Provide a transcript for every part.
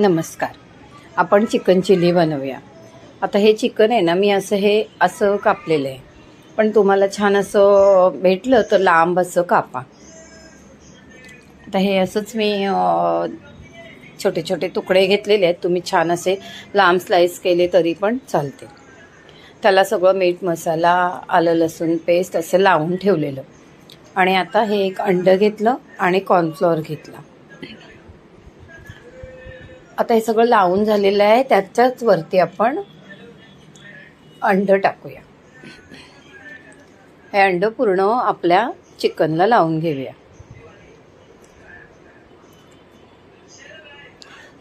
नमस्कार. आपण chicken chilli बनवूया. आता हे चिकन आहे ना मी असं हे असं कापलेलं आहे. पण तुम्हाला छान असं भेटलं तर लांब असं कापा. आता हे असंच मी छोटे छोटे तुकडे घेतलेले आहेत. तुम्ही छान असे लांब स्लाईस केले तरी पण चालते त्याला सगळं मीठ मसाला आलं लसूण पेस्ट असं लावून ठेवलेलं. आणि आता हे एक अंडं घेतलं आणि कॉर्नफ्लॉवर घेतला. आता हे सगळं लावून झालेलं आहे. त्याच्याच वरती आपण अंड टाकूया. हे अंड पूर्ण आपल्या चिकनला लावून घेऊया.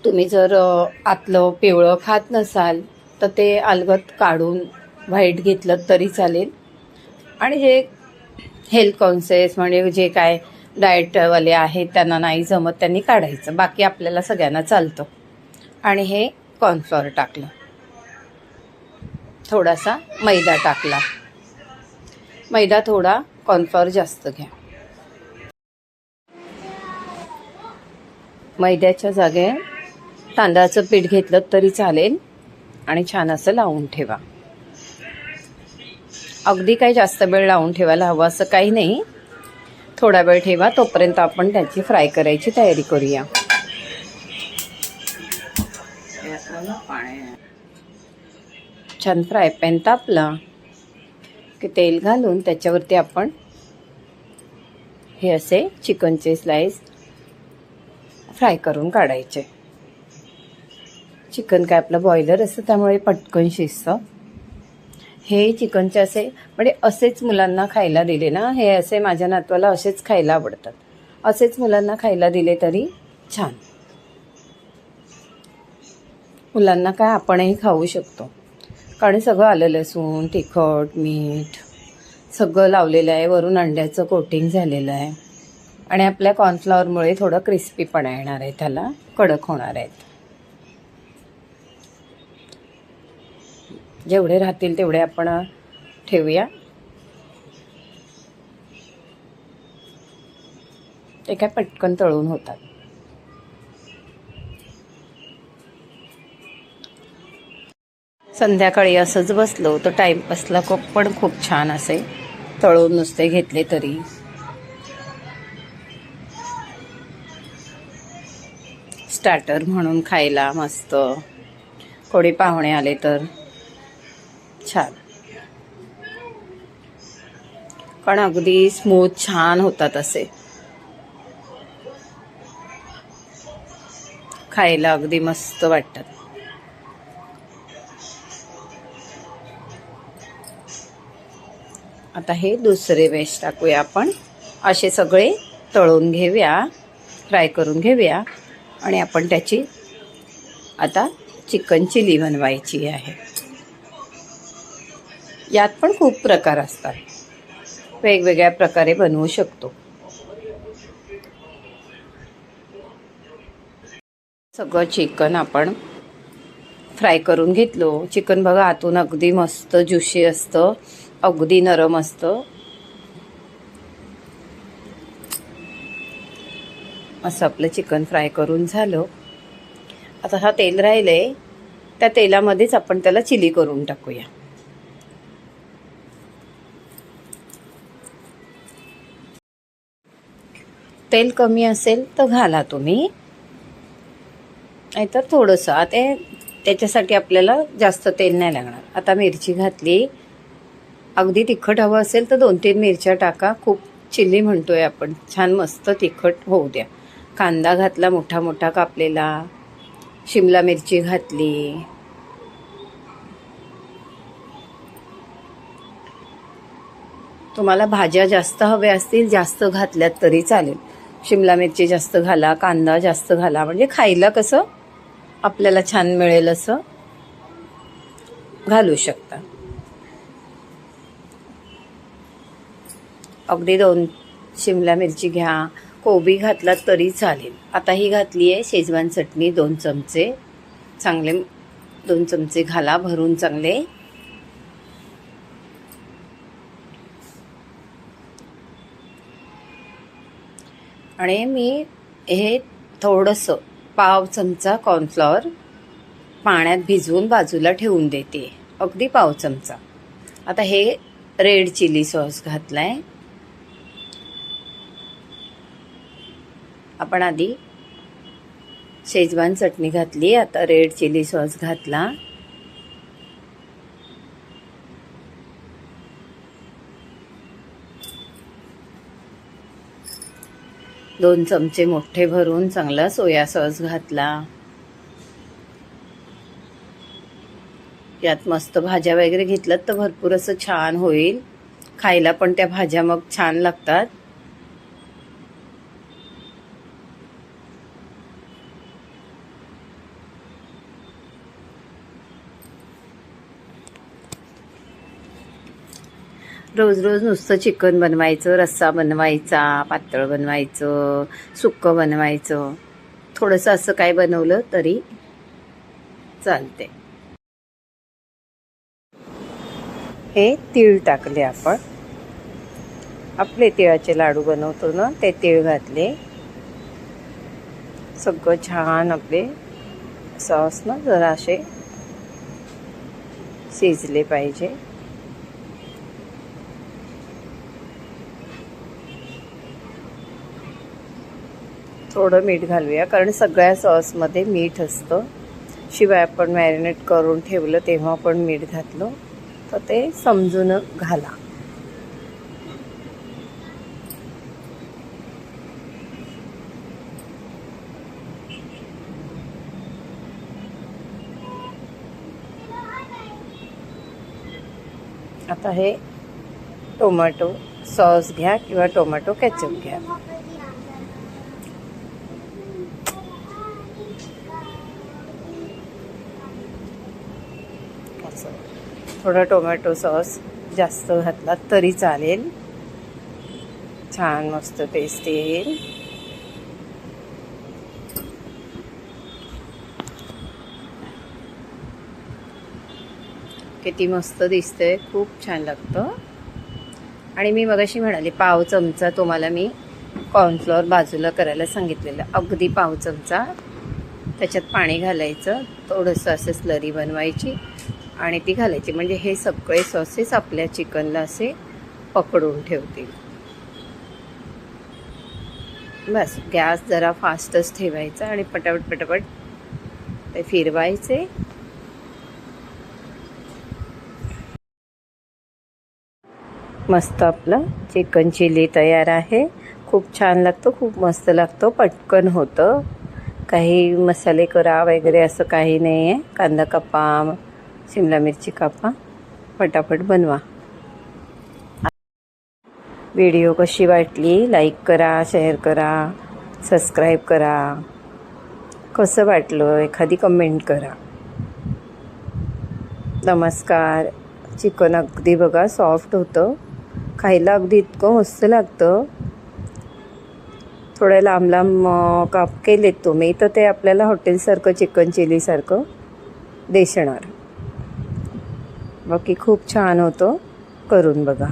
तुम्ही जर आतलं पिवळं खात नसाल तर ते अलगत काढून व्हाईट घेतलं तरी चालेल. आणि जे हेल्थ कॉन्सियस म्हणजे जे काय डाएटवाले आहेत त्यांना नाही जमत त्यांनी काढायचं. बाकी आपल्याला सगळ्यांना चालतं. आणि हे कॉर्नफ्लॉवर टाकलं. थोडासा मैदा टाकला. मैदा थोडा कॉर्नफ्लॉवर जास्त घ्या. मैद्याच्या जागे तांदळाचं पीठ घेतलं तरी चालेल आणि छान असं लावून ठेवा. अगदी काही जास्त वेळ लावून ठेवायला हवं असं काही नाही. थोडा वेळ ठेवा तोपर्यंत आपण त्याची फ्राय करायची तयारी करूया. छान फ्राय पॅन तापला की तेल घालून त्याच्यावरती आपण हे असे चिकनचे स्लाइस फ्राय करून काढायचे. चिकन काय आपलं बॉयलर असतं त्यामुळे पटकन शिजतं. हे चिकनचे असे म्हणजे असेच मुलांना खायला दिले ना हे असे माझ्या नातवाला असेच खायला आवडतात. असेच मुलांना खायला दिले तरी छान. मुलांना काय आपणही खाऊ शकतो. कारण सगळं आलं लसूण तिखट मीठ सगळं लावलेलं आहे. वरून अंड्याचं कोटिंग झालेलं आहे. आणि आपल्या कॉर्नफ्लॉवरमुळे थोडं क्रिस्पीपणा येणार आहे. त्याला कडक होणार आहेत. जेवढे राहतील तेवढे आपण ठेवूया. ते काय पटकन तळून होतात. संध्याकाळी असंच बसलो. तर टाईमपासला खूप पण खूप छान असे तळून नुसते घेतले तरी. स्टार्टर म्हणून खायला मस्त. कोणी पाहुणे आले तर. छान. पण अगदी स्मूथ छान होतात असे. खायला अगदी मस्त वाटतात. आता हे दुसरे वेज टाकूया आपण. असे सगळे तळून घेऊया फ्राय करून घेऊया. आणि आपण त्याची आता चिकन चिली बनवायची आहे. यात पण खूप प्रकार असतात. वेगवेगळ्या प्रकारे बनवू शकतो. सगळं चिकन आपण फ्राय करून घेतलो. चिकन बघा आतून अगदी मस्त ज्युशी असतं. अगदी नरम असतं. असं आपलं चिकन फ्राय करून झालं. आता हा तेल राहिलंय. त्या तेलामध्येच आपण त्याला चिली करून टाकूया. तेल कमी असेल तर घाला तुम्ही. नाहीतर थोडंसं. आता त्याच्यासाठी आपल्याला जास्त तेल नाही लागणार. आता मिरची घातली. अगदी तिखट हवं असेल तर दोन तीन मिरच्या टाका. खूप चिली म्हणतोय आपण. छान मस्त तिखट होऊ द्या. कांदा घातला मोठा मोठा कापलेला. शिमला मिरची घातली. तुम्हाला भाज्या जास्त हव्या असतील जास्त घातल्यात तरी चालेल. शिमला मिरची जास्त घाला कांदा जास्त घाला. म्हणजे खायला कसं? आपल्याला छान मिळेल असं. घालू शकता. अगदी दोन शिमला मिरची घ्या. कोबी घातलात तरी चालेल. आता ही घातली आहे शेजवान चटणी दोन चमचे. चांगले दोन चमचे घाला भरून चांगले. आणि मी हे थोडंसं पाव चमचा कॉर्नफ्लॉवर पाण्यात भिजवून बाजूला ठेवून देते. अगदी पाव चमचा. आता हे रेड चिली सॉस घातला आहे आपण आधी शेजवान चटणी घातली आता रेड चिली सॉस घातला. दोन चमचे मोठे भरून चांगला सोया सॉस घातला. यात मस्त भाज्या वगैरे घेतल्यात तर भरपूर असं छान होईल. खायला पण त्या भाज्या मग छान लागतात. रोज रोज नुसतं चिकन बनवायचं रस्सा बनवायचा पातळ बनवायचं सुक्कं बनवायचं. थोडंसं असं काय बनवलं तरी चालते हे तीळ टाकले आपण. आपले तिळाचे लाडू बनवतो ना ते तीळ घातले. सगळं छान आपले सॉस ना जरा असे शिजले पाहिजे. थोडं मीठ घालूया कारण सगळ्या सॉसमध्ये मीठ असतं. शिवाय आपण मॅरिनेट करून ठेवलं तेव्हा पण मीठ घातलं. तर ते समजून घाला. आता हे टोमॅटो सॉस घ्या किंवा टोमॅटो कॅचअप घ्या. असं. थोडं टोमॅटो सॉस जास्त घातला तरी चालेल. छान मस्त टेस्ट येईल. किती मस्त दिसतंय खूप छान लागतं. आणि मी मगाशी म्हणाले पाव चमचा तुम्हाला मी कॉर्नफ्लॉवर बाजूला करायला सांगितलेलं. अगदी पाव चमचा. त्याच्यात पाणी घालायचं. थोडंसं असं स्लरी बनवायची. आणि ती घालायची. म्हणजे हे सगळे सॉसेस आपल्या चिकनला असे पकडून ठेवतील. बस गॅस जरा फास्टच ठेवायचा आणि पटापट पटापट ते फिरवायचे. मस्त आपलं चिकन चिली तयार आहे. खूप छान लागतो खूप मस्त लागतं पटकन होतं. काही मसाले करा वगैरे असं काही नाही आहे कांदा कपा शिमला मिरची कापा पटापट बनवा. व्हिडिओ कशी वाटली? लाईक करा शेअर करा सबस्क्राईब करा. कसं वाटलं? एखादी कमेंट करा. नमस्कार. चिकन अगदी बघा सॉफ्ट होतं. खायला अगदी इतकं मस्त लागतं. थोडं लांब लांब काप केलेत तुम्ही. तर ते आपल्याला हॉटेलसारखं चिकन चिलीसारखं देशणार. बाकी खूप छान होतं. करून बघा.